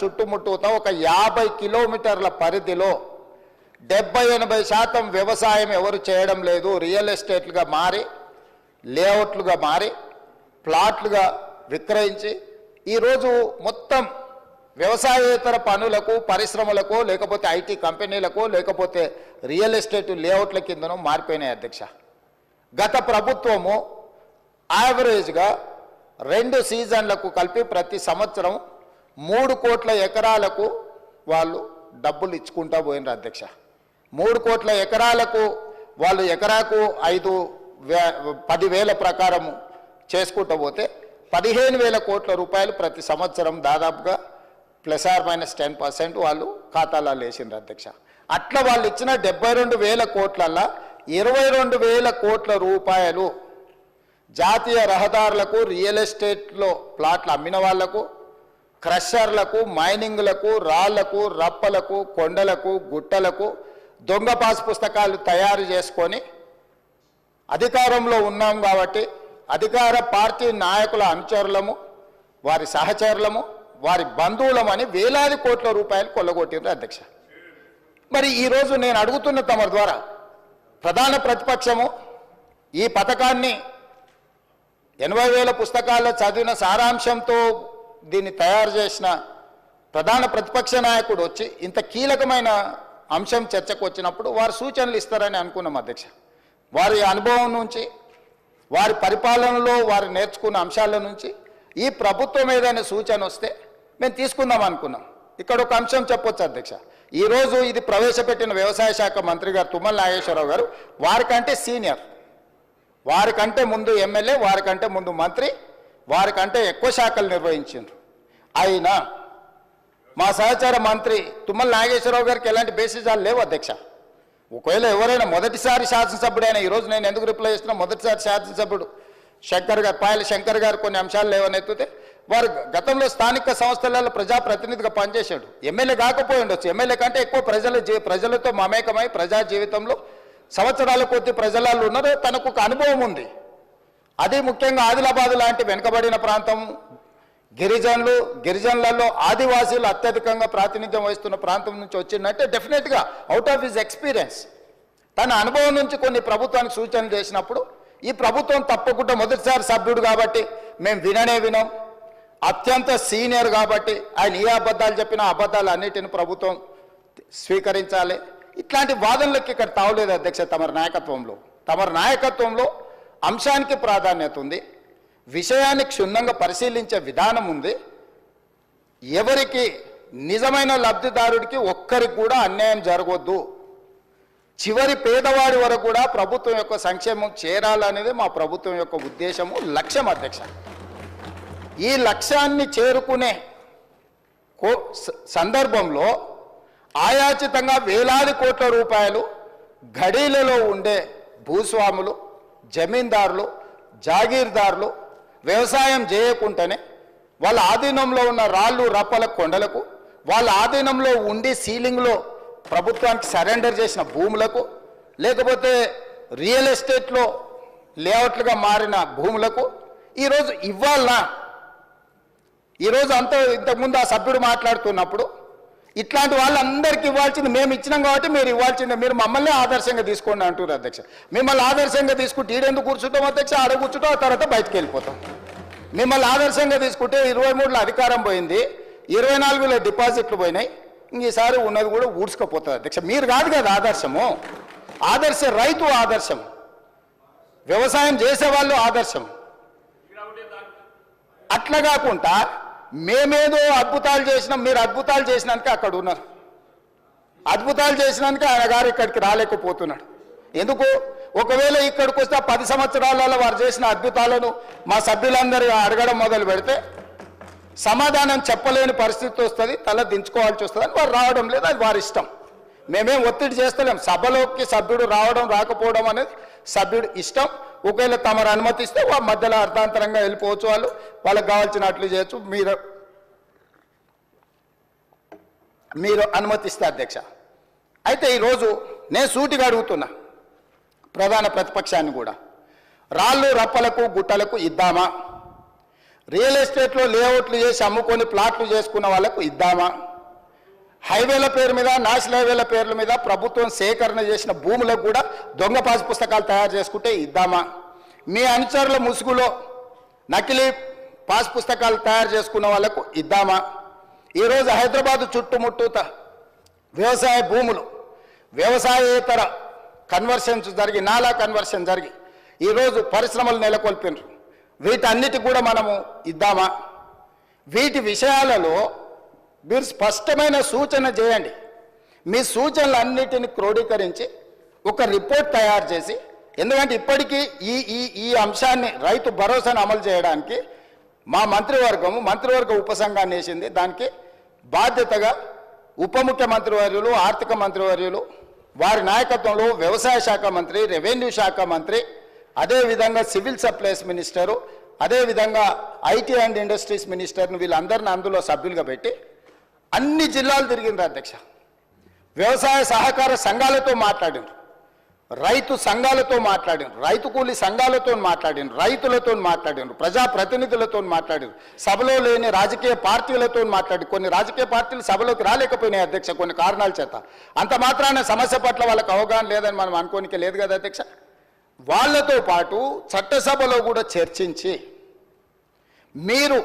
చుట్టుముట్టుతా ఒక యాభై కిలోమీటర్ల పరిధిలో డెబ్బై ఎనభై శాతం వ్యవసాయం ఎవరు చేయడం లేదు. రియల్ ఎస్టేట్లుగా మారి లేఅవుట్లుగా మారి ప్లాట్లుగా విక్రయించి ఈరోజు మొత్తం వ్యవసాయేతర పనులకు పరిశ్రమలకు లేకపోతే ఐటీ కంపెనీలకు లేకపోతే రియల్ ఎస్టేట్ లేఅవుట్ల కిందనో మారిపోయినాయి అధ్యక్ష. గత ప్రభుత్వము యావరేజ్గా రెండు సీజన్లకు కలిపి ప్రతి సంవత్సరం మూడు కోట్ల ఎకరాలకు వాళ్ళు డబ్బులు ఇచ్చుకుంటా పోయినారు అధ్యక్ష. మూడు కోట్ల ఎకరాలకు వాళ్ళు ఎకరాకు ఐదు వే పదివేల ప్రకారము చేసుకుంటూ పోతే పదిహేను వేల కోట్ల రూపాయలు ప్రతి సంవత్సరం దాదాపుగా plus or minus ten percent వాళ్ళు ఖాతాలో వేసిండ్రు అధ్యక్ష. అట్లా వాళ్ళు ఇచ్చిన డెబ్బై రెండు వేల కోట్లల్లో ఇరవై రెండు వేల కోట్ల రూపాయలు జాతీయ రహదారులకు రియల్ ఎస్టేట్లో ప్లాట్లు అమ్మిన వాళ్ళకు క్రషర్లకు మైనింగ్లకు రాళ్ళకు రప్పలకు కొండలకు గుట్టలకు దొంగ పాస్ పుస్తకాలు తయారు చేసుకొని అధికారంలో ఉన్నాం కాబట్టి అధికార పార్టీ నాయకుల అనుచరులము వారి సహచరులము వారి బంధువులమని వేలాది కోట్ల రూపాయలు కొల్లగొట్టిండ్రు అధ్యక్ష. మరి ఈరోజు నేను అడుగుతున్న తమ ద్వారా ప్రధాన ప్రతిపక్షము ఈ పథకాన్ని ఎనభై వేల పుస్తకాల్లో చదివిన సారాంశంతో దీన్ని తయారు చేసిన ప్రధాన ప్రతిపక్ష నాయకుడు వచ్చి ఇంత కీలకమైన అంశం చర్చకు వచ్చినప్పుడు వారు సూచనలు ఇస్తారని అనుకున్నాం అధ్యక్ష. వారి అనుభవం నుంచి వారి పరిపాలనలో వారు నేర్చుకున్న అంశాల నుంచి ఈ ప్రభుత్వం ఏదైనా సూచన వస్తే మేము తీసుకుందాం అనుకున్నాం. ఇక్కడ ఒక అంశం చెప్పొచ్చు అధ్యక్ష. ఈరోజు ఇది ప్రవేశపెట్టిన వ్యవసాయ శాఖ మంత్రి గారు తుమ్మల నాగేశ్వరరావు గారు వారికంటే సీనియర్ వారికంటే ముందు ఎమ్మెల్యే వారికంటే ముందు మంత్రి వారికంటే ఎక్కువ శాఖలు నిర్వహించిండ్రు. అయినా మా సహచార మంత్రి తుమ్మల నాగేశ్వరరావు గారికి ఎలాంటి బేసిజాలు లేవు అధ్యక్ష. ఒకవేళ ఎవరైనా మొదటిసారి శాసనసభ్యుడైనా ఈరోజు నేను ఎందుకు రిప్లై చేస్తున్నా మొదటిసారి శాసనసభ్యుడు శంకర్ గారు పాయల శంకర్ గారు కొన్ని అంశాలు లేవని ఎత్తితే వారు గతంలో స్థానిక సంస్థలలో ప్రజాప్రతినిధిగా పనిచేశాడు. ఎమ్మెల్యే కాకపోయి ఉండొచ్చు. ఎమ్మెల్యే కంటే ఎక్కువ ప్రజల జీ ప్రజలతో మమేకమై ప్రజా జీవితంలో సంవత్సరాల కొద్ది ప్రజలలో ఉన్నారు తనకు ఒక అనుభవం ఉంది. అది ముఖ్యంగా ఆదిలాబాద్ లాంటి వెనుకబడిన ప్రాంతం. గిరిజనులు గిరిజనులలో ఆదివాసీలు అత్యధికంగా ప్రాతినిధ్యం వహిస్తున్న ప్రాంతం నుంచి వచ్చిందంటే డెఫినెట్గా అవుట్ ఆఫ్ హిజ్ ఎక్స్పీరియన్స్ తన అనుభవం నుంచి కొన్ని ప్రభుత్వానికి సూచనలు చేసినప్పుడు ఈ ప్రభుత్వం తప్పకుండా మొదటిసారి సభ్యుడు కాబట్టి మేము విననే వినం. అత్యంత సీనియర్ కాబట్టి ఆయన ఏ అబద్ధాలు చెప్పినా అబద్ధాలు అన్నిటిని ప్రభుత్వం స్వీకరించాలి. ఇట్లాంటి వాదనలకు ఇక్కడ తావలేదు అధ్యక్ష తమరి నాయకత్వంలో. తమరి నాయకత్వంలో అంశానికి ప్రాధాన్యత ఉంది. విషయాన్ని క్షుణ్ణంగా పరిశీలించే విధానం ఉంది. ఎవరికి నిజమైన లబ్ధిదారుడికి ఒక్కరికి కూడా అన్యాయం జరగవద్దు చివరి పేదవాడి వరకు కూడా ప్రభుత్వం యొక్క సంక్షేమం చేరాలనేది మా ప్రభుత్వం యొక్క ఉద్దేశము లక్ష్యం అధ్యక్ష. ఈ లక్ష్యాన్ని చేరుకునే కో స- సందర్భంలో ఆయాచితంగా వేలాది కోట్ల రూపాయలు గడీలలో ఉండే భూస్వాములు జమీందారులు జాగీర్దారులు వ్యవసాయం చేయకుండానే వాళ్ళ ఆధీనంలో ఉన్న రాళ్ళు రప్పల కొండలకు వాళ్ళ ఆధీనంలో ఉండి సీలింగ్లో ప్రభుత్వానికి సరెండర్ చేసిన భూములకు లేకపోతే రియల్ ఎస్టేట్లో లేఅవుట్లుగా మారిన భూములకు ఈరోజు ఇవ్వాలనా? ఈరోజు అంత ఇంతకుముందు ఆ సభ్యుడు మాట్లాడుతున్నప్పుడు ఇట్లాంటి వాళ్ళందరికీ ఇవ్వాల్సింది మేము ఇచ్చినాం కాబట్టి మీరు ఇవ్వాల్సిందే. మీరు మమ్మల్ని ఆదర్శంగా తీసుకోండి అంటున్నారు అధ్యక్ష. మిమ్మల్ని ఆదర్శంగా తీసుకుంటే ఈడెందుకు కూర్చుంటాం అధ్యక్ష? ఆడ కూర్చుంటాం ఆ తర్వాత బయటకు వెళ్ళిపోతాం. మిమ్మల్ని ఆదర్శంగా తీసుకుంటే ఇరవై మూడులో అధికారం పోయింది ఇరవై నాలుగులో డిపాజిట్లు పోయినాయి ఇంక ఈసారి ఉన్నది కూడా ఊడ్చుకపోతుంది అధ్యక్ష. మీరు కాదు కదా ఆదర్శము. ఆదర్శ రైతు ఆదర్శం. వ్యవసాయం చేసేవాళ్ళు ఆదర్శం. అట్లా కాకుండా మేమేదో అద్భుతాలు చేసినాం మీరు అద్భుతాలు చేసినాక అక్కడ ఉన్నారు. అద్భుతాలు చేసినాక ఆయన గారు ఇక్కడికి రాలేకపోతున్నాడు. ఎందుకు? ఒకవేళ ఇక్కడికి వస్తే పది సంవత్సరాలలో వారు చేసిన అద్భుతాలను మా సభ్యులందరూ అడగడం మొదలు పెడితే సమాధానం చెప్పలేని పరిస్థితి వస్తుంది తల దించుకోవాల్సి వస్తుంది అని వారు రావడం లేదు అది వారి ఇష్టం. మేమేం ఒత్తిడి చేస్తలేం. సభలోకి సభ్యుడు రావడం రాకపోవడం అనేది సభ్యుడు ఇష్టం. ఒకవేళ తమరు అనుమతిస్తే వాళ్ళ మధ్యలో అర్థాంతరంగా వెళ్ళిపోవచ్చు వాళ్ళు. వాళ్ళకి కావాల్సినట్లు చేయొచ్చు. మీరు మీరు అనుమతిస్తే అధ్యక్ష. అయితే ఈరోజు నేను సూటిగా అడుగుతున్నా. ప్రధాన ప్రతిపక్షాన్ని కూడా. రాళ్ళు రప్పలకు గుట్టలకు ఇద్దామా? రియల్ ఎస్టేట్లో లేఅవుట్లు చేసి అమ్ముకొని ప్లాట్లు చేసుకున్న వాళ్ళకు ఇద్దామా? హైవేల పేరు మీద నేషనల్ హైవేల పేర్ల మీద ప్రభుత్వం సేకరణ చేసిన భూములకు కూడా దొంగ పాస్ పుస్తకాలు తయారు చేసుకుంటే ఇద్దామా? మీ అనుచరుల ముసుగులో నకిలీ పాస్ పుస్తకాలు తయారు చేసుకున్న వాళ్ళకు ఇద్దామా? ఈరోజు హైదరాబాద్ చుట్టుముట్టూత వ్యవసాయ భూములు వ్యవసాయేతర కన్వర్షన్స్ జరిగి నాలా కన్వర్షన్ జరిగి ఈరోజు పరిశ్రమలు నెలకొల్పినారు. వీటన్నిటి కూడా మనము ఇద్దామా? వీటి విషయాలలో మీరు స్పష్టమైన సూచన చేయండి. మీ సూచనలన్నిటిని క్రోడీకరించి ఒక రిపోర్ట్ తయారు చేసి ఎందుకంటే ఇప్పటికీ ఈ ఈ ఈ అంశాన్ని రైతు భరోసాను అమలు చేయడానికి మా మంత్రివర్గము మంత్రివర్గ ఉపసంఘాన్ని వేసింది. దానికి బాధ్యతగా ఉప ముఖ్యమంత్రి వర్యులు ఆర్థిక మంత్రివర్యులు వారి నాయకత్వంలో వ్యవసాయ శాఖ మంత్రి రెవెన్యూ శాఖ మంత్రి అదేవిధంగా సివిల్ సప్లైస్ మినిస్టరు అదేవిధంగా ఐటీ అండ్ ఇండస్ట్రీస్ మినిస్టర్ను వీళ్ళందరిని అందులో సభ్యులుగా పెట్టి అన్ని జిల్లాలు తిరిగిండ్రు అధ్యక్ష. వ్యవసాయ సహకార సంఘాలతో మాట్లాడిండ్రు. రైతు సంఘాలతో మాట్లాడిండ్రు. రైతు కూలి సంఘాలతో మాట్లాడిండ్రు. రైతులతో మాట్లాడిండ్రు. ప్రజా ప్రతినిధులతో మాట్లాడిండ్రు. సభలో లేని రాజకీయ పార్టీలతో మాట్లాడి కొన్ని రాజకీయ పార్టీలు సభలోకి రాలేకపోయినాయి అధ్యక్ష కొన్ని కారణాల చేత. అంత మాత్రాన సమస్య పట్ల వాళ్ళకి అవగాహన లేదని మనం అనుకోనికే లేదు కదా అధ్యక్ష. వాళ్ళతో పాటు చట్టసభలో కూడా చర్చించి మీరు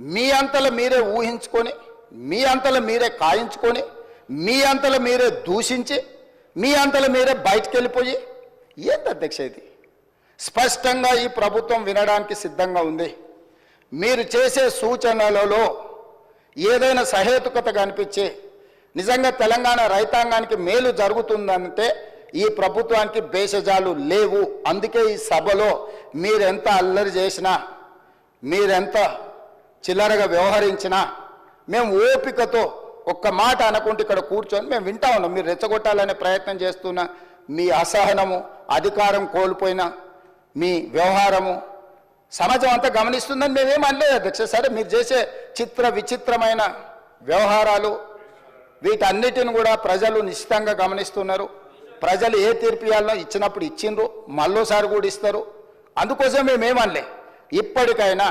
మీ అంతలో మీరే ఊహించుకొని మీ అంతల మీరే కాయించుకొని మీ అంతల మీరే దూషించి మీ అంతల మీరే బయటికి వెళ్ళిపోయి ఏంటి అధ్యక్ష ఇది? స్పష్టంగా ఈ ప్రభుత్వం వినడానికి సిద్ధంగా ఉంది. మీరు చేసే సూచనలలో ఏదైనా సహేతుకత కనిపించి నిజంగా తెలంగాణ రైతాంగానికి మేలు జరుగుతుందంటే ఈ ప్రభుత్వానికి భేషజాలు లేవు. అందుకే ఈ సభలో మీరెంత అల్లరి చేసినా మీరెంత చిల్లరగా వ్యవహరించినా మేము ఓపికతో ఒక్క మాట అనుకుంటే ఇక్కడ కూర్చొని మేము వింటా ఉన్నాం. మీరు రెచ్చగొట్టాలనే ప్రయత్నం చేస్తున్న మీ అసహనము అధికారం కోల్పోయిన మీ వ్యవహారము సమాజం అంతా గమనిస్తుందని మేమేం అనలేదు అధ్యక్ష. సరే మీరు చేసే చిత్ర విచిత్రమైన వ్యవహారాలు వీటన్నిటిని కూడా ప్రజలు నిశ్చితంగా గమనిస్తున్నారు. ప్రజలు ఏ తీర్పు ఇవ్వాలనో ఇచ్చినప్పుడు ఇచ్చిండ్రు మళ్ళోసారి కూడా ఇస్తారు. అందుకోసం మేమేమనలే ఇప్పటికైనా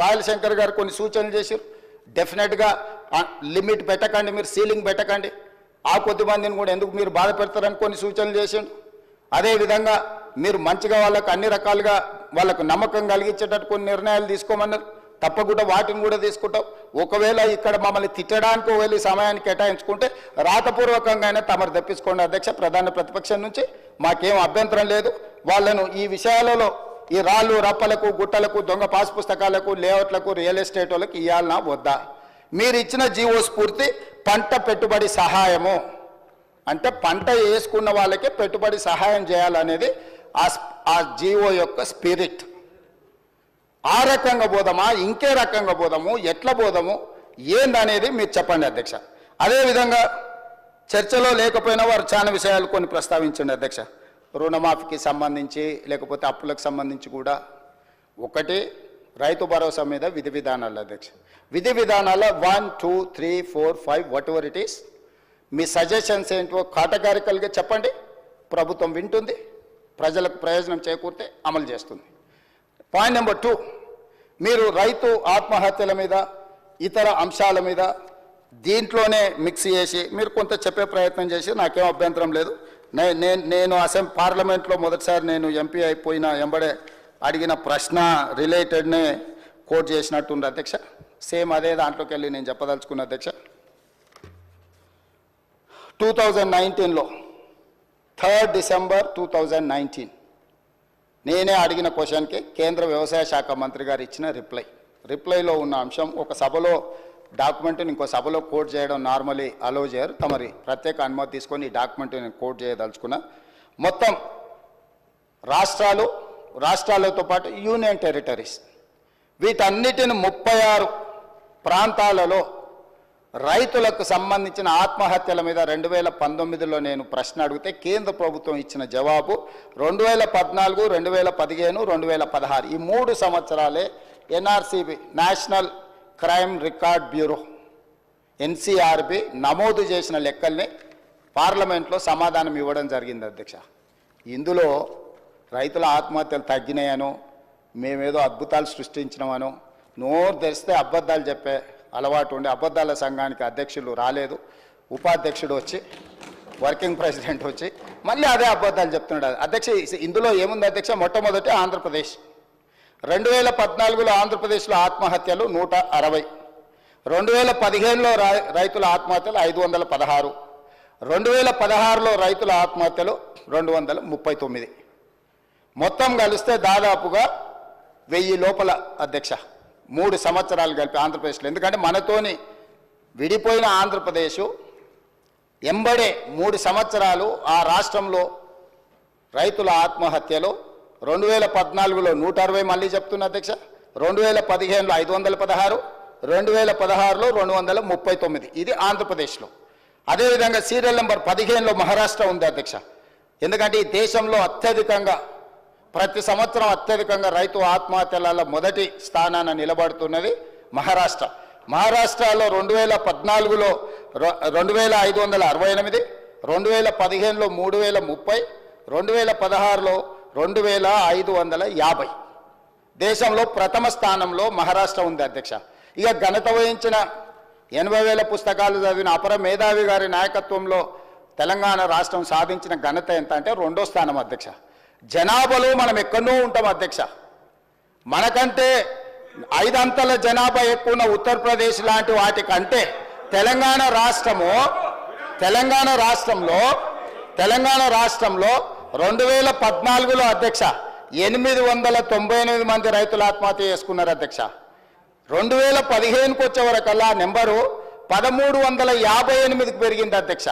పాయల శంకర్ గారు కొన్ని సూచనలు చేశారు. డెఫినెట్గా లిమిట్ పెట్టకండి మీరు సీలింగ్ పెట్టకండి. ఆ కొద్ది మందిని కూడా ఎందుకు మీరు బాధ పెడతారని కొన్ని సూచనలు చేసిండు. అదేవిధంగా మీరు మంచిగా వాళ్ళకు అన్ని రకాలుగా వాళ్ళకు నమ్మకం కలిగించేటట్టు కొన్ని నిర్ణయాలు తీసుకోమన్నారు. తప్పకుండా వాటిని కూడా తీసుకుంటాం. ఒకవేళ ఇక్కడ మమ్మల్ని తిట్టడానికి వెళ్ళి సమయాన్ని కేటాయించుకుంటే రాతపూర్వకంగానే తమరు తెప్పించుకోండి అధ్యక్ష ప్రధాన ప్రతిపక్షం నుంచి. మాకేం అభ్యంతరం లేదు. వాళ్ళను ఈ విషయాలలో ఈ రాళ్ళు రప్పలకు గుట్టలకు దొంగ పాస్ పుస్తకాలకు లేఅవుట్లకు రియల్ ఎస్టేట్ వాళ్ళకి ఇవ్వాలన్నా వద్దా? మీరు ఇచ్చిన జీవో స్ఫూర్తి పంట పెట్టుబడి సహాయము. అంటే పంట వేసుకున్న వాళ్ళకే పెట్టుబడి సహాయం చేయాలనేది ఆ స్- ఆ జీవో యొక్క స్పిరిట్. ఆ రకంగా పోదామా ఇంకే రకంగా పోదాము ఎట్లా పోదాము ఏందనేది మీరు చెప్పండి అధ్యక్ష. అదేవిధంగా చర్చలో లేకపోయినా వారు చాలా విషయాలు కొన్ని ప్రస్తావించండి అధ్యక్ష. రుణమాఫీకి సంబంధించి లేకపోతే అప్పులకు సంబంధించి కూడా ఒకటి రైతు భరోసా మీద విధి విధానాలు అధ్యక్ష. విధి విధానాల one two three four five what ever it is me suggestions ఏంటో కాటగారికల్గా చెప్పండి. ప్రభుత్వం వింటుంది. ప్రజలకు ప్రయోజనం చేకూరితే అమలు చేస్తుంది. పాయింట్ నెంబర్ టూ మీరు రైతు ఆత్మహత్యల మీద ఇతర అంశాల మీద దీంట్లోనే మిక్స్ చేసి మీరు కొంత చెప్పే ప్రయత్నం చేసి నాకేం అభ్యంతరం లేదు. నేను నేను అసెంబ్లీ పార్లమెంట్లో మొదటిసారి నేను ఎంపీ అయిపోయిన ఎంబడే అడిగిన ప్రశ్న రిలేటెడ్నే కోట్ చేసినట్టుంది అధ్యక్ష. సేమ్ అదే దాంట్లోకి వెళ్ళి నేను చెప్పదలుచుకున్న అధ్యక్ష. టూ థౌజండ్ నైన్టీన్లో third December two thousand nineteen నేనే అడిగిన క్వశ్చన్కి కేంద్ర వ్యవసాయ శాఖ మంత్రి గారు ఇచ్చిన రిప్లై. రిప్లైలో ఉన్న అంశం ఒక సభలో డాక్యుమెంట్ని ఇంకో సభలో కోట్ చేయడం నార్మలీ అలో చేయరు. తమరి ప్రత్యేక అనుమతి తీసుకొని ఈ డాక్యుమెంట్ నేను కోట్ చేయదలుచుకున్నా. మొత్తం రాష్ట్రాలు రాష్ట్రాలతో పాటు యూనియన్ టెరిటరీస్. వీటన్నిటిని ముప్పై ఆరు ప్రాంతాలలో రైతులకు సంబంధించిన ఆత్మహత్యల మీద రెండు వేల పంతొమ్మిదిలో నేను ప్రశ్న అడిగితే కేంద్ర ప్రభుత్వం ఇచ్చిన జవాబు రెండు వేల పద్నాలుగు రెండు వేల పదిహేను రెండు వేల పదహారు. ఈ మూడు సంవత్సరాలే NRCB national crime record bureau NCRB నమోదు చేసిన లెక్కల్ని పార్లమెంట్లో సమాధానం ఇవ్వడం జరిగింది అధ్యక్ష. ఇందులో రైతుల ఆత్మహత్యలు తగ్గినాయనో మేమేదో అద్భుతాలు సృష్టించినామనో నోరు తెరిస్తే అబద్ధాలు చెప్పే అలవాటు ఉండి అబద్ధాల సంఘానికి అధ్యక్షులు రాలేదు. ఉపాధ్యక్షుడు వచ్చి వర్కింగ్ ప్రెసిడెంట్ వచ్చి మళ్ళీ అదే అబద్ధాలు చెప్తున్నాడు. అధ్యక్ష ఇందులో ఏముంది అధ్యక్ష? మొట్టమొదటి ఆంధ్రప్రదేశ్. రెండు వేల పద్నాలుగులో ఆంధ్రప్రదేశ్లో ఆత్మహత్యలు నూట అరవై. రెండు వేల పదిహేనులో రై రైతుల ఆత్మహత్యలు ఐదు వందల పదహారు. రెండు వేల పదహారులో రైతుల ఆత్మహత్యలు రెండు వందల ముప్పై తొమ్మిది. మొత్తం కలిస్తే దాదాపుగా వెయ్యి లోపల అధ్యక్ష. మూడు సంవత్సరాలు కలిపి ఆంధ్రప్రదేశ్లో. ఎందుకంటే మనతోని విడిపోయిన ఆంధ్రప్రదేశ్ ఎంబడే మూడు సంవత్సరాలు ఆ రాష్ట్రంలో రైతుల ఆత్మహత్యలు రెండు వేల పద్నాలుగులో నూట అరవై మళ్ళీ చెప్తున్నా అధ్యక్ష. రెండు వేల పదిహేనులో ఐదు వందల పదహారు. రెండు వేల పదహారులో రెండు వందల ముప్పై తొమ్మిది. ఇది ఆంధ్రప్రదేశ్లో. అదేవిధంగా సీరియల్ నెంబర్ పదిహేనులో మహారాష్ట్ర ఉంది అధ్యక్ష. ఎందుకంటే ఈ దేశంలో అత్యధికంగా ప్రతి సంవత్సరం అత్యధికంగా రైతు ఆత్మహత్యల మొదటి స్థానాన నిలబడుతున్నది మహారాష్ట్ర. మహారాష్ట్రలో రెండు వేల పద్నాలుగులో రొ- రెండు వేల ఐదు వందల అరవై ఎనిమిది రెండు వేల పదిహేనులో మూడు వేల ముప్పై రెండు వేల పదహారులో రెండు వేల ఐదు వందల యాభై. దేశంలో ప్రథమ స్థానంలో మహారాష్ట్ర ఉంది అధ్యక్ష. ఇక ఘనత వహించిన ఎనభై వేల పుస్తకాలు చదివిన అపర మేధావి గారి నాయకత్వంలో తెలంగాణ రాష్ట్రం సాధించిన ఘనత ఎంత అంటే రెండో స్థానం అధ్యక్ష. జనాభాలో మనం ఎక్కడో ఉంటాం అధ్యక్ష. మనకంటే ఐదంతల జనాభా ఎక్కువ ఉన్న ఉత్తరప్రదేశ్ లాంటి వాటికంటే తెలంగాణ రాష్ట్రము తెలంగాణ రాష్ట్రంలో తెలంగాణ రాష్ట్రంలో రెండు వేల పద్నాలుగులో అధ్యక్ష ఎనిమిది వందల తొంభై ఎనిమిది మంది రైతులు ఆత్మహత్య చేసుకున్నారు అధ్యక్ష. రెండు వేల పదిహేనుకి వచ్చే వరకల్లా నెంబరు పదమూడు వందల యాభై ఎనిమిదికి పెరిగింది అధ్యక్ష.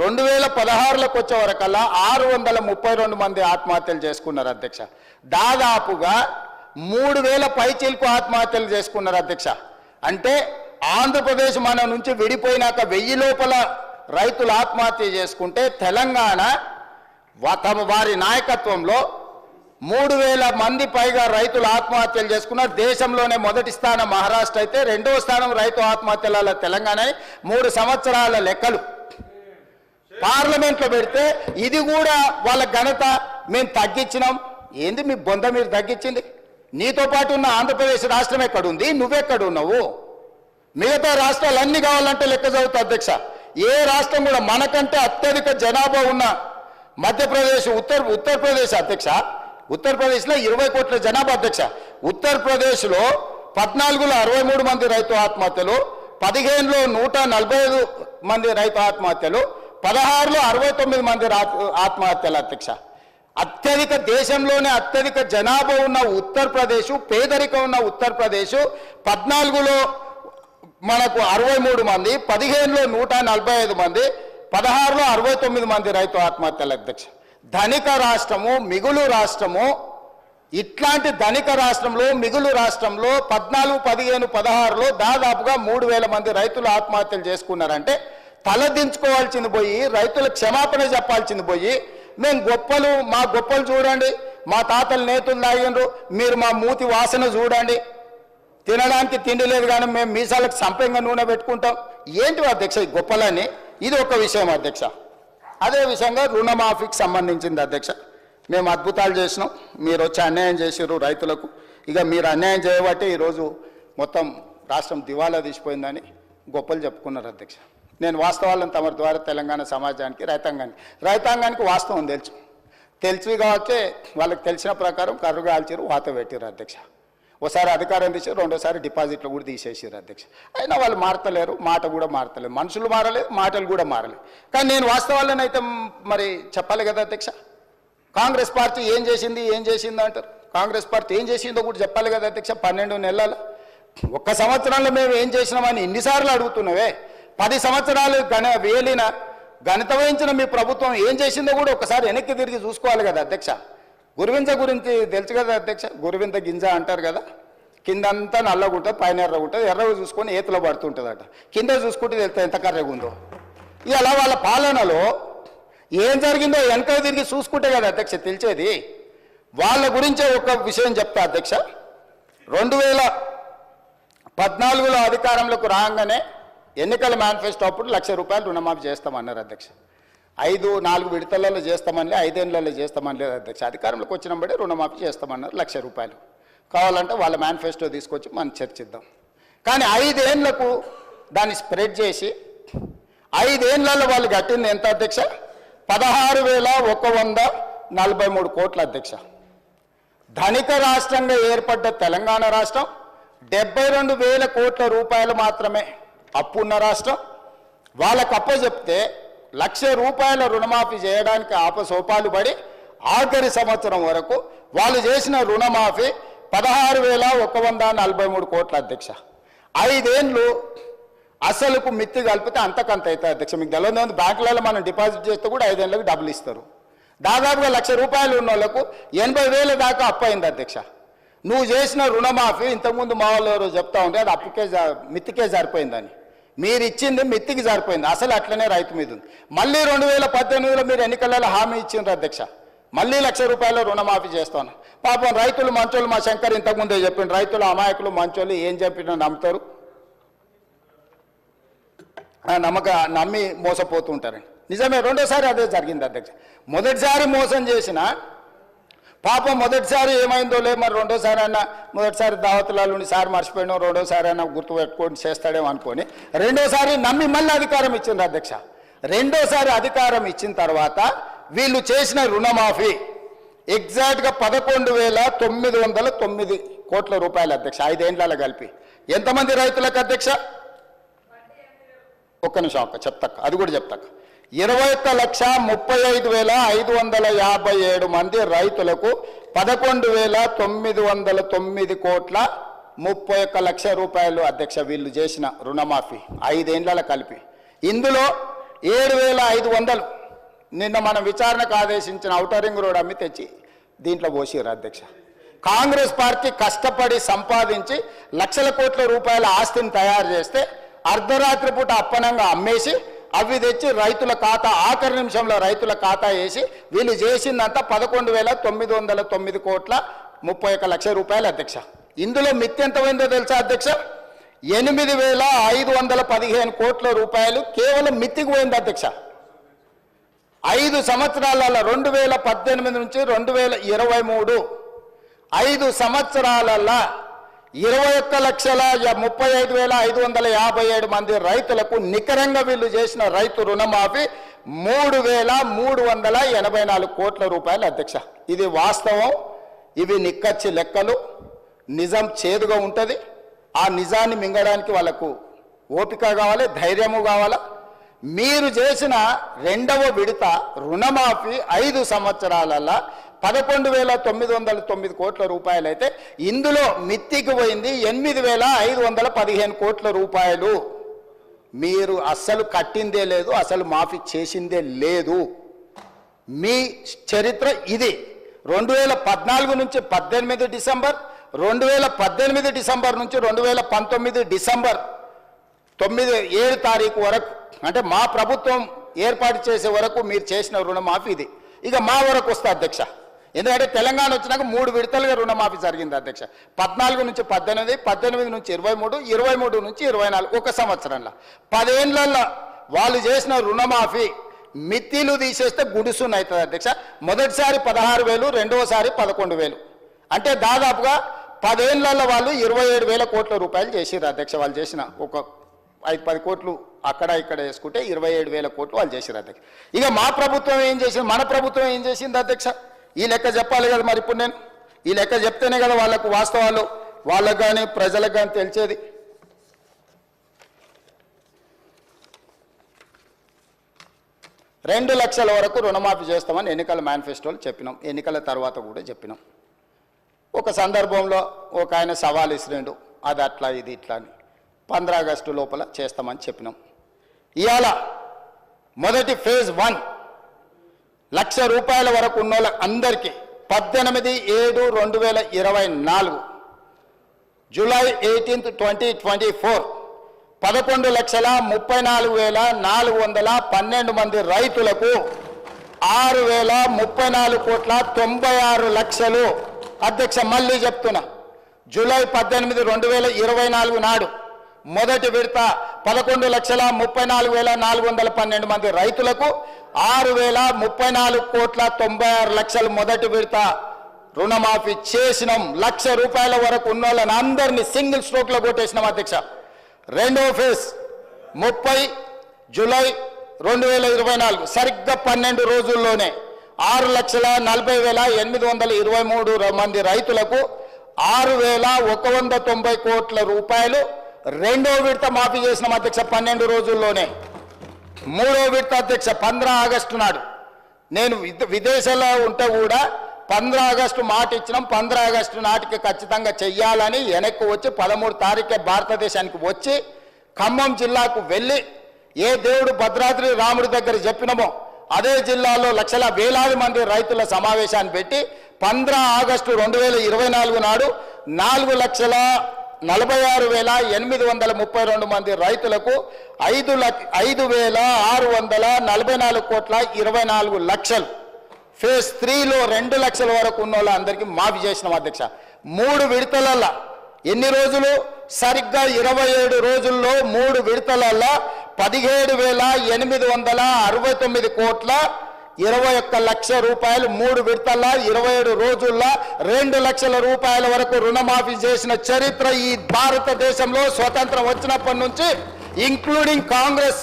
రెండు వేల పదహారులకు వచ్చే వరకల్లా ఆరు వందల ముప్పై రెండు మంది ఆత్మహత్యలు చేసుకున్నారు అధ్యక్ష. దాదాపుగా మూడు వేల పైచీలకు ఆత్మహత్యలు చేసుకున్నారు అధ్యక్ష. అంటే ఆంధ్రప్రదేశ్ మన నుంచి విడిపోయినాక వెయ్యి లోపల రైతులు ఆత్మహత్య చేసుకుంటే తెలంగాణ తమ వారి నాయకత్వంలో మూడు వేల మంది పైగా రైతులు ఆత్మహత్యలు చేసుకున్నారు. దేశంలోనే మొదటి స్థానం మహారాష్ట్ర అయితే రెండవ స్థానం రైతు ఆత్మహత్యల తెలంగాణ. మూడు సంవత్సరాల లెక్కలు. పార్లమెంట్లో పెడితే ఇది కూడా వాళ్ళ ఘనత. మేము తగ్గించినాం. ఏంది మీ బొంద మీరు తగ్గించింది? నీతో పాటు ఉన్న ఆంధ్రప్రదేశ్ రాష్ట్రం ఎక్కడుంది? నువ్వెక్కడున్నావు? మిగతా రాష్ట్రాలు అన్ని కావాలంటే లెక్క చదువుతా అధ్యక్ష. ఏ రాష్ట్రం కూడా మనకంటే అత్యధిక జనాభా ఉన్న మధ్యప్రదేశ్ ఉత్తర్ ఉత్తరప్రదేశ్ అధ్యక్ష. ఉత్తరప్రదేశ్లో ఇరవై కోట్ల జనాభా అధ్యక్ష. ఉత్తరప్రదేశ్లో పద్నాలుగులో అరవై మూడు మంది రైతు ఆత్మహత్యలు పదిహేనులో నూట నలభై ఐదు మంది రైతు ఆత్మహత్యలు పదహారులో అరవై తొమ్మిది మంది ఆత్మహత్యలు అధ్యక్ష. అత్యధిక దేశంలోనే అత్యధిక జనాభా ఉన్న ఉత్తరప్రదేశ్ పేదరికం ఉన్న ఉత్తరప్రదేశ్ పద్నాలుగులో మనకు అరవై మూడు మంది పదిహేనులో నూట నలభై ఐదు మంది పదహారులో అరవై తొమ్మిది మంది రైతు ఆత్మహత్యల అధ్యక్ష. ధనిక రాష్ట్రము మిగులు రాష్ట్రము ఇట్లాంటి ధనిక రాష్ట్రంలో మిగులు రాష్ట్రంలో పద్నాలుగు పదిహేను పదహారులో దాదాపుగా మూడు వేల మంది రైతులు ఆత్మహత్యలు చేసుకున్నారంటే తలదించుకోవాల్సింది పోయి రైతుల క్షమాపణ చెప్పాల్సింది పోయి మేము గొప్పలు మా గొప్పలు చూడండి మా తాతలు నేతులు తాగిండ్రు మీరు మా మూతి వాసన చూడండి. తినడానికి తిండి లేదు కానీ మేము మీసాలకు సంపంగా నూనె పెట్టుకుంటాం. ఏంటి అధ్యక్ష ఈ గొప్పలని ఇది ఒక విషయం అధ్యక్ష. అదే విషయంగా రుణమాఫీకి సంబంధించింది అధ్యక్ష. మేము అద్భుతాలు చేసినాం. మీరు వచ్చి అన్యాయం చేసారు రైతులకు. ఇక మీరు అన్యాయం చేయబట్టి ఈరోజు మొత్తం రాష్ట్రం దివాలా తీసిపోయిందని గొప్పలు చెప్పుకున్నారు అధ్యక్ష. నేను వాస్తవాలను తమ ద్వారా తెలంగాణ సమాజానికి రైతాంగానికి. రైతాంగానికి వాస్తవం తెలుసు. తెలిసి కాబట్టి వాళ్ళకి తెలిసిన ప్రకారం కర్రుగా ఆల్చారు వాత పెట్టారు అధ్యక్ష. ఒకసారి అధికారం తీసారు రెండోసారి డిపాజిట్లు కూడా తీసేసారు అధ్యక్ష. అయినా వాళ్ళు మారతలేరు మాట కూడా మారతలేదు. మనుషులు మారలేదు మాటలు కూడా మారలేదు. కానీ నేను వాస్తవాలను అయితే మరి చెప్పాలి కదా అధ్యక్ష? కాంగ్రెస్ పార్టీ ఏం చేసింది ఏం చేసింది అంటారు? కాంగ్రెస్ పార్టీ ఏం చేసిందో కూడా చెప్పాలి కదా అధ్యక్ష పన్నెండు నెలల? ఒక్క సంవత్సరంలో మేము ఏం చేసినామని ఎన్నిసార్లు అడుగుతున్నావే? పది సంవత్సరాలు గణ వేలిన గణిత వహించిన మీ ప్రభుత్వం ఏం చేసిందో కూడా ఒకసారి వెనక్కి తిరిగి చూసుకోవాలి కదా అధ్యక్ష. గురువింజ గురించి తెలుసు కదా అధ్యక్ష? గురువింద గింజ అంటారు కదా? కిందంతా నల్లగా ఉంటుంది పైన ఎర్రగా ఉంటుంది ఎర్రగా చూసుకొని ఏతలో పడుతుంటుందట. కింద చూసుకుంటే తెలుస్తా ఎంత కర్రగా ఉందో ఇలా వాళ్ళ పాలనలో ఏం జరిగిందో వెనక తిరిగి చూసుకుంటే కదా అధ్యక్ష తెలిసేది. వాళ్ళ గురించే ఒక విషయం చెప్తా అధ్యక్ష. రెండు వేల పద్నాలుగులో అధికారంలోకి రాగానే ఎన్నికల మేనిఫెస్టో అప్పుడు లక్ష రూపాయలు రుణమాఫీ చేస్తామన్నారు అధ్యక్ష. ఐదు నాలుగు విడతలలో చేస్తామని ఐదేళ్ళలో చేస్తామని లేదు అధ్యక్ష అధికారంలోకి వచ్చినప్పుడే రుణమాఫీ చేస్తామన్నారు లక్ష రూపాయలు. కావాలంటే వాళ్ళ మేనిఫెస్టో తీసుకొచ్చి మనం చర్చిద్దాం. కానీ ఐదేళ్ళకు దాన్ని స్ప్రెడ్ చేసి ఐదేళ్ళలో వాళ్ళు కట్టింది ఎంత అధ్యక్ష? పదహారు వేల ఒక వంద నలభై మూడు కోట్ల అధ్యక్ష. ధనిక రాష్ట్రంగా ఏర్పడ్డ తెలంగాణ రాష్ట్రం డెబ్బై రెండు వేల కోట్ల రూపాయలు మాత్రమే అప్పు ఉన్న రాష్ట్రం. వాళ్ళకు అప్ప చెప్తే లక్ష రూపాయల రుణమాఫీ చేయడానికి ఆపసోపాలు పడి ఆఖరి సంవత్సరం వరకు వాళ్ళు చేసిన రుణమాఫీ పదహారు వేల ఒక వంద నలభై మూడు కోట్ల అధ్యక్ష. ఐదేండ్లు అసలుకు మిత్తి కలిపితే అంతకంత అవుతుంది అధ్యక్ష. మీకు తెలియదు బ్యాంకులలో మనం డిపాజిట్ చేస్తే కూడా ఐదేళ్ళకి డబ్బులు ఇస్తారు. దాదాపుగా లక్ష రూపాయలు ఉన్న వాళ్ళకు ఎనభై వేల దాకా అప్పు అయింది అధ్యక్ష. నువ్వు చేసిన రుణమాఫీ ఇంతకుముందు మా వాళ్ళు చెప్తా ఉంటే అది అప్పుకే జా- మిత్తికే సరిపోయిందని. మీరు ఇచ్చింది మిత్తికి జారిపోయింది. అసలు అట్లనే రైతు మీద ఉంది. మళ్ళీ రెండు వేల పద్దెనిమిదిలో మీరు ఎన్నికలలో హామీ ఇచ్చిండ్రు అధ్యక్ష. మళ్ళీ లక్ష రూపాయల రుణమాఫీ చేస్తాను. పాపం రైతులు మంచోళ్ళు మా శంకర్ ఇంతకుముందే చెప్పిండు. రైతులు అమాయకులు మంచోళ్ళు ఏం చెప్పినా నమ్ముతారు? నమ్మక నమ్మి మోసపోతూ ఉంటారండి నిజమే రెండోసారి అదే జరిగింది అధ్యక్ష. మొదటిసారి మోసం చేసిన పాపం మొదటిసారి ఏమైందో లే మరి రెండోసారి అన్న మొదటిసారి దావతులలో సార్ మర్చిపోయినాం రెండోసారి అన్న గుర్తు పెట్టుకొని చేస్తాడేమో అనుకొని రెండోసారి నమ్మి మళ్ళీ అధికారం ఇచ్చింది అధ్యక్ష. రెండోసారి అధికారం ఇచ్చిన తర్వాత వీళ్ళు చేసిన రుణమాఫీ ఎగ్జాక్ట్గా పదకొండు వేల తొమ్మిది వందల తొమ్మిది కోట్ల రూపాయలు అధ్యక్ష ఐదేండ్లలో కలిపి. ఎంతమంది రైతులకు అధ్యక్ష? ఒక్క నిమిషం ఒక్క చెప్తాక అది కూడా చెప్తాక ఇరవై ఒక్క లక్ష ముప్పై ఐదు వేల ఐదు వందల యాభై ఏడు మంది రైతులకు పదకొండు వేల తొమ్మిది వందల తొమ్మిది కోట్ల ముప్పై ఒక్క లక్ష రూపాయలు అధ్యక్ష వీళ్ళు చేసిన రుణమాఫీ. ఐదేండ్ల కలిపి. ఇందులో ఏడు వేల ఐదు వందలు నిన్న మనం విచారణకు ఆదేశించిన ఔటరింగ్ రోడ్ అమ్మి తెచ్చి దీంట్లో పోసిరు అధ్యక్ష. కాంగ్రెస్ పార్టీ కష్టపడి సంపాదించి లక్షల కోట్ల రూపాయల ఆస్తిని తయారు చేస్తే అర్ధరాత్రి పూట అప్పనంగా అమ్మేసి అవి తెచ్చి రైతుల ఖాతా ఆఖరి నిమిషంలో రైతుల ఖాతా వేసి వీళ్ళు చేసిందంతా పదకొండు వేల తొమ్మిది వందల తొమ్మిది కోట్ల ముప్పై ఒక్క లక్ష రూపాయలు అధ్యక్ష. ఇందులో మిత్తి ఎంత పోయిందో తెలుసా అధ్యక్ష? ఎనిమిది వేల ఐదు వందల పదిహేను కోట్ల రూపాయలు కేవలం మిత్తికి పోయింది అధ్యక్ష. ఐదు సంవత్సరాలలో రెండు వేల పద్దెనిమిది నుంచి రెండు వేల ఇరవై మూడు. ఐదు సంవత్సరాలలో ఇరవై ఒక్క లక్షల ముప్పై ఐదు వేల ఐదు వందల యాభై ఏడు మంది రైతులకు నికరంగా వీళ్ళు చేసిన రైతు రుణమాఫీ మూడు వేల మూడు వందల ఎనభై నాలుగు కోట్ల రూపాయలు అధ్యక్ష. ఇది వాస్తవం ఇవి నిక్కచ్చి లెక్కలు నిజం చేదుగా ఉంటుంది. ఆ నిజాన్ని మింగడానికి వాళ్ళకు ఓపిక కావాలి ధైర్యము కావాలా? మీరు చేసిన రెండవ విడత రుణమాఫీ ఐదు సంవత్సరాలలో పదకొండు వేల తొమ్మిది వందల తొమ్మిది కోట్ల రూపాయలు అయితే ఇందులో మిత్తికి పోయింది ఎనిమిది వేల ఐదు వందల పదిహేను కోట్ల రూపాయలు. మీరు అస్సలు కట్టిందే లేదు అసలు మాఫీ చేసిందే లేదు. మీ చరిత్ర ఇది. రెండు వేల పద్నాలుగు నుంచి పద్దెనిమిది డిసెంబర్ రెండు వేల పద్దెనిమిది డిసెంబర్ నుంచి రెండు వేల పంతొమ్మిది డిసెంబర్ తొమ్మిది ఏడు తారీఖు వరకు అంటే మా ప్రభుత్వం ఏర్పాటు చేసే వరకు మీరు చేసిన రుణమాఫీ ఇది. ఇక మా వరకు వస్తా అధ్యక్ష. ఎందుకంటే తెలంగాణ వచ్చినాక మూడు విడతలుగా రుణమాఫీ జరిగింది అధ్యక్ష. పద్నాలుగు నుంచి పద్దెనిమిది పద్దెనిమిది నుంచి ఇరవై మూడు ఇరవై మూడు నుంచి ఇరవై నాలుగు ఒక సంవత్సరంలో. పదేళ్ళలో వాళ్ళు చేసిన రుణమాఫీ మిత్తిలు తీసేస్తే గుడుసున్న అవుతుంది అధ్యక్ష. మొదటిసారి పదహారు వేలు రెండవసారి పదకొండు వేలు. అంటే దాదాపుగా పదేళ్ళలో వాళ్ళు ఇరవై ఏడు వేల కోట్ల రూపాయలు చేసిర్రు అధ్యక్ష వాళ్ళు చేసిన ఒక ఐదు పది కోట్లు అక్కడ ఇక్కడ వేసుకుంటే ఇరవై ఏడు వేల కోట్లు వాళ్ళు చేసిరు అధ్యక్ష. ఇక మా ప్రభుత్వం ఏం చేసింది? మన ప్రభుత్వం ఏం చేసింది అధ్యక్ష? ఈ లెక్క చెప్పాలి కదా మరి ఇప్పుడు నేను? ఈ లెక్క చెప్తేనే కదా వాళ్ళకు వాస్తవాలు. వాళ్ళకు కానీ ప్రజలకు కానీ తెలిసేది. రెండు లక్షల వరకు రుణమాఫీ చేస్తామని ఎన్నికల మేనిఫెస్టోలు చెప్పినాం. ఎన్నికల తర్వాత కూడా చెప్పినాం. ఒక సందర్భంలో ఒక ఆయన సవాల్ ఇసిరిండు. అది అట్లా ఇది ఇట్లా అని. పంద్రాగస్టు లోపల చేస్తామని చెప్పినాం. ఇవాళ మొదటి ఫేజ్ వన్ లక్ష రూపాయల వరకు ఉన్న వాళ్ళ అందరికీ పద్దెనిమిది ఏడు రెండు వేల ఇరవై నాలుగు July eighteenth twenty twenty four పదకొండు లక్షల ముప్పై నాలుగు వేల నాలుగు వందల పన్నెండు మంది రైతులకు ఆరు వేల ముప్పై నాలుగు కోట్ల తొంభై ఆరు లక్షలు. అధ్యక్ష మళ్ళీ చెప్తున్నా జూలై పద్దెనిమిది రెండు వేల ఇరవై నాలుగు నాడు మొదటి విడత పదకొండు లక్షల ముప్పై నాలుగు వేల నాలుగు వందల పన్నెండు మంది రైతులకు ఆరు వేల ముప్పై నాలుగు కోట్ల తొంభై ఆరు లక్షలు మొదటి విడత రుణమాఫీ చేసినాం. లక్ష రూపాయల వరకు ఉన్న వాళ్ళని అందరినీ సింగిల్ స్ట్రోక్లో కొట్టేసినాం అధ్యక్ష. రెండో ఫేజ్ ముప్పై జూలై రెండు వేల ఇరవై నాలుగు సరిగ్గా పన్నెండు రోజుల్లోనే ఆరు లక్షల నలభై వేల ఎనిమిది వందల ఇరవై మూడు మంది రైతులకు ఆరు వేల ఒక వంద తొంభై కోట్ల రూపాయలు రెండో విడత మాఫీ చేసిన అధ్యక్ష పన్నెండు రోజుల్లోనే మూడో విడత అధ్యక్ష పంద్రా ఆగస్టు నాడు. నేను విదేశాల్లో ఉంటే కూడా పంద్రా ఆగస్టు మాట ఇచ్చినాం. పంద్రా ఆగస్టు నాటికి ఖచ్చితంగా చెయ్యాలని వెనక్కి వచ్చి పదమూడు తారీఖే భారతదేశానికి వచ్చి ఖమ్మం జిల్లాకు వెళ్ళి ఏ దేవుడు భద్రాద్రి రాముడి దగ్గర చెప్పినమో అదే జిల్లాలో లక్షల వేలాది మంది రైతుల సమావేశాన్ని పెట్టి పంద్రా ఆగస్టు రెండు వేల ఇరవై నాలుగు నాడు నాలుగు లక్షల నలభై ఆరు వేల ఎనిమిది వందల ముప్పై రెండు మంది రైతులకు ఐదు లక్ష ఐదు వేల ఆరు వందల నలభై నాలుగు కోట్ల ఇరవై నాలుగు లక్షలు. ఫేజ్ త్రీలో రెండు లక్షల వరకు ఉన్న వాళ్ళందరికీ మాఫీ చేసినాం అధ్యక్ష. మూడు విడతలల్లా. ఎన్ని రోజులు? సరిగ్గా ఇరవై ఏడు రోజుల్లో మూడు విడతలల్లా పదిహేడు వేల ఎనిమిది వందల అరవై తొమ్మిది కోట్ల ఇరవై ఒక్క లక్ష రూపాయలు మూడు విడతల ఇరవై ఏడు రోజుల్లో రెండు లక్షల రూపాయల వరకు రుణమాఫీ చేసిన చరిత్ర ఈ భారతదేశంలో స్వతంత్రం వచ్చినప్పటి నుంచి ఇంక్లూడింగ్ కాంగ్రెస్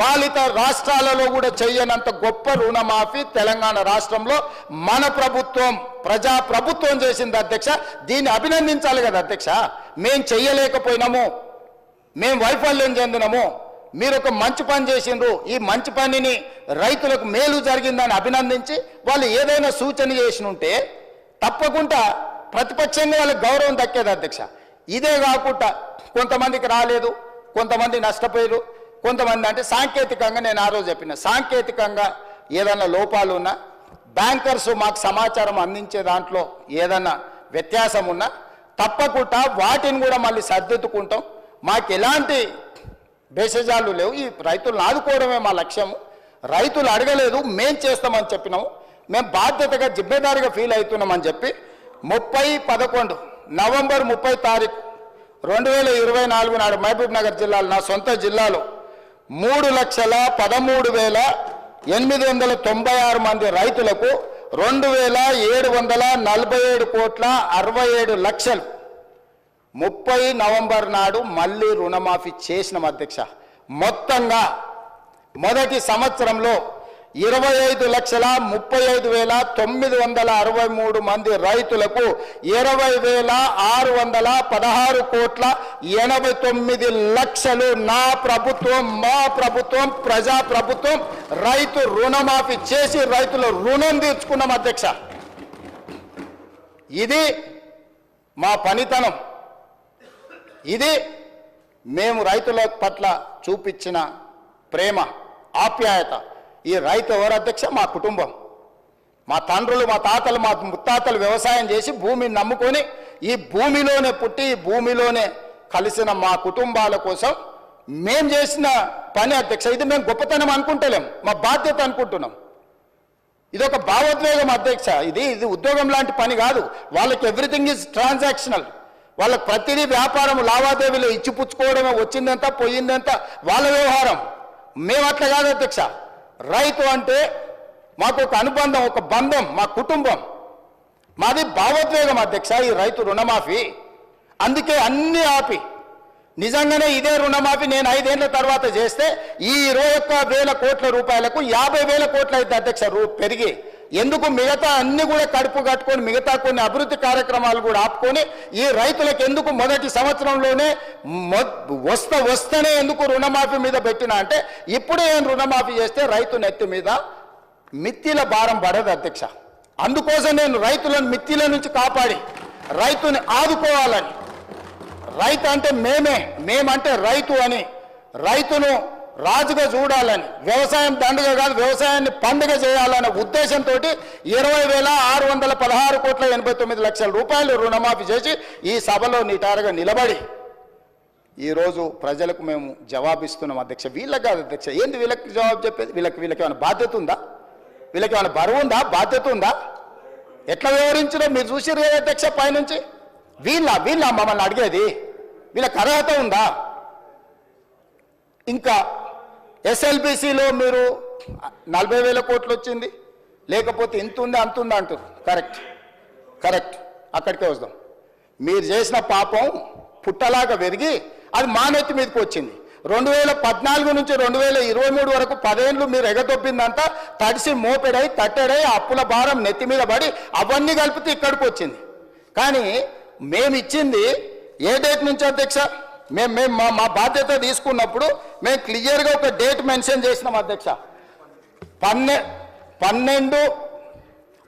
పాలిత రాష్ట్రాలలో కూడా చేయనంత గొప్ప రుణమాఫీ తెలంగాణ రాష్ట్రంలో మన ప్రభుత్వం ప్రజా ప్రభుత్వం చేసింది అధ్యక్ష. దీన్ని అభినందించాలి కదా అధ్యక్ష. మేం చెయ్యలేకపోయినాము. మేం వైఫల్యం చెందినము. మీరు ఒక మంచి పని చేసిండ్రు. ఈ మంచి పనిని రైతులకు మేలు జరిగిందని అభినందించి వాళ్ళు ఏదైనా సూచన చేసి ఉంటే తప్పకుండా ప్రతిపక్షంగా వాళ్ళకి గౌరవం దక్కేది అధ్యక్ష. ఇదే కాకుండా కొంతమందికి రాలేదు కొంతమంది నష్టపోయారు కొంతమంది అంటే సాంకేతికంగా నేను ఆ రోజు చెప్పిన సాంకేతికంగా ఏదైనా లోపాలు ఉన్నా బ్యాంకర్స్ మాకు సమాచారం అందించే దాంట్లో ఏదన్నా వ్యత్యాసం ఉన్నా తప్పకుండా వాటిని కూడా మళ్ళీ సర్దిద్దుకుంటాం. మాకు ఎలాంటి భేషజాలు లేవు. ఈ రైతులను ఆదుకోవడమే మా లక్ష్యం రైతులు అడగలేదు మేం చేస్తామని చెప్పినాము. మేము బాధ్యతగా జిమ్మేదారిగా ఫీల్ అవుతున్నామని చెప్పి ముప్పై పదకొండు నవంబర్ ముప్పై తారీఖు రెండు వేల ఇరవై నాలుగు నాడు మహబూబ్ నగర్ జిల్లాలో నా సొంత జిల్లాలో మూడు లక్షల పదమూడు వేల ఎనిమిది వందల తొంభై ఆరు మంది రైతులకు రెండు వేల ఏడు వందల నలభై ఏడు కోట్ల అరవై ఏడు లక్షలు ముప్పై నవంబర్ నాడు మళ్ళీ రుణమాఫీ చేసిన అధ్యక్ష. మొత్తంగా మొదటి సంవత్సరంలో ఇరవై ఐదు లక్షల ముప్పై ఐదు వేల తొమ్మిది వందల అరవై మూడు మంది రైతులకు ఇరవై వేల ఆరు వందల పదహారు కోట్ల ఎనభై తొమ్మిది లక్షలు నా ప్రభుత్వం మా ప్రభుత్వం ప్రజా ప్రభుత్వం రైతు రుణమాఫీ చేసి రైతుల రుణం తీర్చుకున్నాం అధ్యక్ష. ఇది మా పనితనం. ఇది మేము రైతుల పట్ల చూపించిన ప్రేమ ఆప్యాయత. ఈ రైతు ఎవరు అధ్యక్ష? మా కుటుంబం. మా తండ్రులు మా తాతలు మా ముత్తాతలు వ్యవసాయం చేసి భూమిని నమ్ముకొని ఈ భూమిలోనే పుట్టి ఈ భూమిలోనే కలిసిన మా కుటుంబాల కోసం మేం చేసిన పని అధ్యక్ష ఇది మేము గొప్పతనం అనుకుంటలేం మా బాధ్యత అనుకుంటున్నాం. ఇది ఒక భావోద్వేగం అధ్యక్ష ఇది ఇది ఉద్యోగం లాంటి పని కాదు. వాళ్ళకి ఎవ్రీథింగ్ ఈజ్ ట్రాన్సాక్షనల్ వాళ్ళకి ప్రతిదీ వ్యాపారం లావాదేవీలు ఇచ్చిపుచ్చుకోవడమే వచ్చిందంత పోయిందంత వాళ్ళ వ్యవహారం. మేము అట్లా కాదు అధ్యక్ష. రైతు అంటే మాకు ఒక అనుబంధం ఒక బంధం మా కుటుంబం. మాది భావోద్వేగం అధ్యక్ష ఈ రైతు రుణమాఫీ. అందుకే అన్ని ఆపి. నిజంగానే ఇదే రుణమాఫీ నేను ఐదేళ్ళ తర్వాత చేస్తే ఈ ఇరవై ఒక్క వేల కోట్ల రూపాయలకు యాభై వేల కోట్ల అయితే అధ్యక్ష రూ పెరిగి ఎందుకు మిగతా అన్ని కూడా కడుపు కట్టుకొని మిగతా కొన్ని అభివృద్ధి కార్యక్రమాలు కూడా ఆపుకొని ఈ రైతులకు ఎందుకు మొదటి సంవత్సరంలోనే వస్త వస్తేనే ఎందుకు రుణమాఫీ మీద పెట్టినా అంటే ఇప్పుడే నేను రుణమాఫీ చేస్తే రైతు నెత్తి మీద మిత్తిల భారం పడదు అధ్యక్ష. అందుకోసం నేను రైతులను మిత్తిల నుంచి కాపాడి రైతుని ఆదుకోవాలని. రైతు అంటే మేమే మేమంటే రైతు అని. రైతును రాజుగా చూడాలని వ్యవసాయం దండగ కాదు వ్యవసాయాన్ని పండుగ చేయాలనే ఉద్దేశంతో ఇరవై వేల ఆరు వందల పదహారు కోట్ల ఎనభై తొమ్మిది లక్షల రూపాయలు రుణమాఫీ చేసి ఈ సభలో నిటారుగా నిలబడి ఈరోజు ప్రజలకు మేము జవాబిస్తున్నాం అధ్యక్ష. వీళ్ళకి కాదు అధ్యక్ష. ఏంది వీళ్ళకి జవాబు చెప్పేది? వీళ్ళకి వీళ్ళకి ఏమైనా బాధ్యత ఉందా? వీళ్ళకి ఏమైనా బరువు ఉందా? బాధ్యత ఉందా? ఎట్లా వివరించడో మీరు చూసిరు కదా అధ్యక్ష పైనుంచి? వీళ్ళ వీళ్ళ మమ్మల్ని అడిగేది? వీళ్ళకి అర్హత ఉందా? ఇంకా ఎస్ఎల్బిసిలో మీరు నలభై వేల కోట్లు వచ్చింది. లేకపోతే ఇంత ఉంది అంత ఉంది అంటారు కరెక్ట్. కరెక్ట్. అక్కడికే వస్తాం. మీరు చేసిన పాపం పుట్టలాగా పెరిగి అది మా నెత్తి మీదకి వచ్చింది. రెండు వేల పద్నాలుగు నుంచి రెండు వేల ఇరవై మూడు వరకు పదేళ్ళు మీరు ఎగదొబ్బిందంతా తడిసి మోపెడై తట్టెడై అప్పుల భారం నెత్తి మీద పడి అవన్నీ కలిపితే ఇక్కడికి వచ్చింది. కానీ మేమిచ్చింది ఏ డేట్ నుంచి అధ్యక్ష? మేము మేము మా మా బాధ్యత తీసుకున్నప్పుడు మేము క్లియర్గా ఒక డేట్ మెన్షన్ చేసినాం అధ్యక్ష. పన్నె పన్నెండు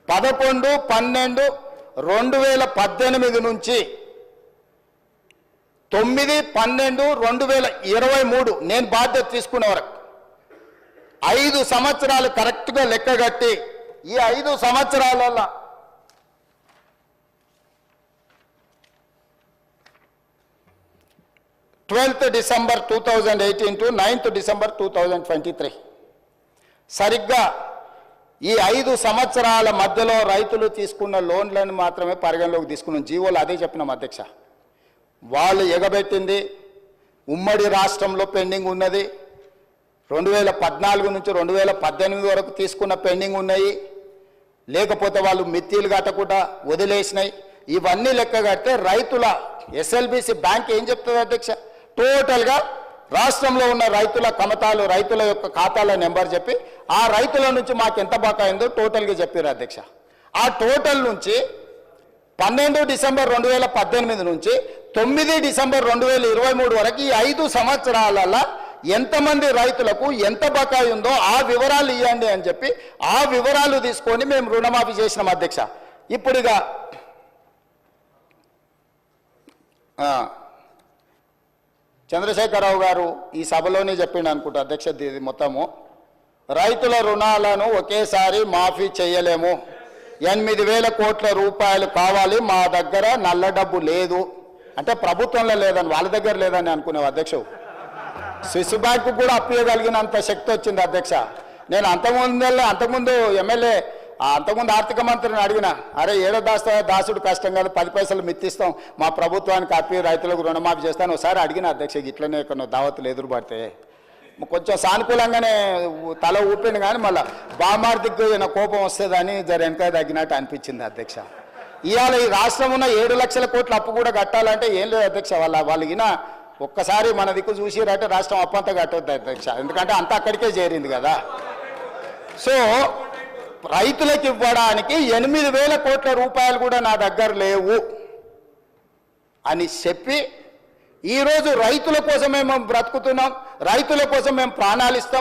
పదకొండు పన్నెండు రెండు వేల పద్దెనిమిది నుంచి తొమ్మిది పన్నెండు రెండు వేల ఇరవై మూడు నేను బాధ్యత తీసుకునే వరకు ఐదు సంవత్సరాలు కరెక్ట్గా లెక్కగట్టి ఈ ఐదు సంవత్సరాలలో twelfth December two thousand eighteen to ninth December two thousand twenty three. సరిగ్గా ఈ ఐదు సంవత్సరాల మధ్యలో రైతులు తీసుకున్న లోన్లను మాత్రమే పరిగణలోకి తీసుకున్నాం. జీవోలు అదే చెప్పినాం అధ్యక్ష. వాళ్ళు ఎగబెట్టింది ఉమ్మడి రాష్ట్రంలో పెండింగ్ ఉన్నది. రెండు వేల పద్నాలుగు నుంచి రెండు వేల పద్దెనిమిది వరకు తీసుకున్న పెండింగ్ ఉన్నాయి. లేకపోతే వాళ్ళు మిత్తీలు కట్టకుండా వదిలేసినాయి. ఇవన్నీ లెక్క కడితే రైతుల ఎస్ఎల్బిసి బ్యాంక్ ఏం చెప్తుంది అధ్యక్ష? టోటల్గా రాష్ట్రంలో ఉన్న రైతుల కమతాలు రైతుల యొక్క ఖాతాల నెంబర్ చెప్పి ఆ రైతుల నుంచి మాకు ఎంత బకాయిందో టోటల్గా చెప్పారు అధ్యక్ష. ఆ టోటల్ నుంచి పన్నెండు డిసెంబర్ రెండు వేల పద్దెనిమిది నుంచి తొమ్మిది డిసెంబర్ రెండు వేల ఇరవై మూడు వరకు ఈ ఐదు సంవత్సరాలలో ఎంతమంది రైతులకు ఎంత బకాయి ఉందో ఆ వివరాలు ఇవ్వండి అని చెప్పి ఆ వివరాలు తీసుకొని మేము రుణమాఫీ చేసినాం అధ్యక్ష. ఇప్పుడుగా చంద్రశేఖరరావు గారు ఈ సభలోనే చెప్పిండు అనుకుంటా అధ్యక్ష ఇది మొత్తము. రైతుల రుణాలను ఒకేసారి మాఫీ చేయలేము. ఎనిమిది వేల కోట్ల రూపాయలు కావాలి మా దగ్గర నల్ల డబ్బు లేదు. అంటే ప్రభుత్వంలో లేదని వాళ్ళ దగ్గర లేదని అనుకునేవు అధ్యక్షుడు స్విస్ బ్యాంకు కూడా అప్పియగలిగినంత శక్తి వచ్చింది అధ్యక్ష. నేను అంతకుముందు అంతకుముందు ఎమ్మెల్యే అంతకుముందు ఆర్థిక మంత్రిని అడిగిన అరే ఏడో దాస్తా దాసుడు కష్టం కాదు పది పైసలు మిత్తిస్తాం మా ప్రభుత్వానికి అప్పి రైతులకు రుణమాఫీ చేస్తాను. ఒకసారి అడిగిన అధ్యక్ష ఇట్లనే కొన్ని దావతులు ఎదురుపడితే? కొంచెం సానుకూలంగానే తల ఊపిండు కానీ మళ్ళీ బామార్దికి నా కోపం వస్తుందని జర వెనక తగ్గినట్టు అనిపించింది అధ్యక్ష. ఇవాళ ఈ రాష్ట్రం ఉన్న ఏడు లక్షల కోట్ల అప్పు కూడా కట్టాలంటే ఏం లేదు అధ్యక్ష వాళ్ళ వాళ్ళకిన ఒక్కసారి మన దిక్కు చూసిరంటే రాష్ట్రం అప్పంతా అంతా కట్టొద్దు అధ్యక్ష ఎందుకంటే అంతా అక్కడికే చేరింది కదా. సో రైతులకు ఇవ్వడానికి ఎనిమిది వేల కోట్ల రూపాయలు కూడా నా దగ్గర లేవు అని చెప్పి ఈరోజు రైతుల కోసం మేము బ్రతుకుతున్నాం రైతుల కోసం మేము ప్రాణాలు ఇస్తాం.